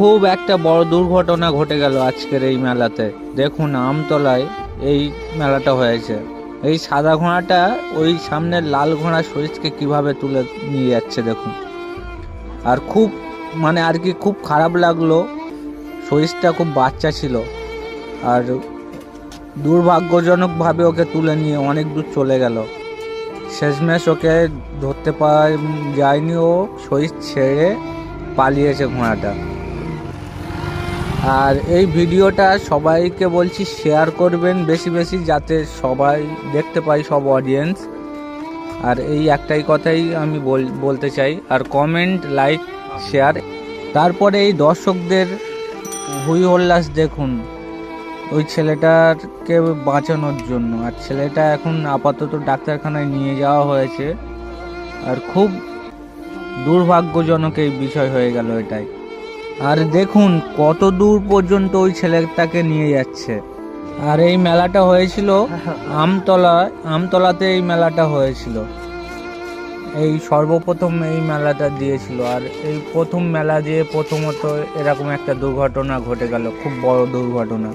খুব একটা বড় দুর্ঘটনা ঘটে গেল আজকের এই মেলাতে। দেখুন, আমতলায় এই মেলাটা হয়েছে। এই সাদা ঘোড়াটা ওই সামনের লাল ঘোড়া সরিষকে কীভাবে তুলে নিয়ে যাচ্ছে দেখুন। আর খুব মানে আর কি খুব খারাপ লাগল সরিষটা খুব বাচ্চা ছিল। আর দুর্ভাগ্যজনকভাবে ওকে তুলে নিয়ে অনেক দূর চলে গেল। শেষমেশ ওকে ধরতে পারা, যায়নি ও সরিষ ছেড়ে পালিয়েছে ঘোড়াটা। আর এই ভিডিওটা সবাইকে বলছি শেয়ার করবেন। বেশি বেশি যাতে সবাই দেখতে পাই সব অডিয়েন্স আর এই একটাই কথাই আমি বল- বলতে চাই। আর কমেন্ট লাইক শেয়ার তারপরে এই দর্শকদের হুই হল্লাস দেখুন। ওই ছেলেটাকে বাঁচানোর জন্য। আর ছেলেটা এখন আপাতত ডাক্তারখানায় নিয়ে যাওয়া হয়েছে। আর খুব দুর্ভাগ্যজনক এই বিষয় হয়ে গেল এটাই। আর দেখুন, কত দূর পর্যন্ত ওই ছেলেটাকে নিয়ে যাচ্ছে। আর এই মেলাটা হয়েছিল আমতলা, আমতলাতে এই মেলাটা হয়েছিল। এই সর্বপ্রথম এই মেলাটা দিয়েছিল। আর এই প্রথম মেলা দিয়ে প্রথমত এরকম একটা দুর্ঘটনা ঘটে গেল, খুব বড় দুর্ঘটনা।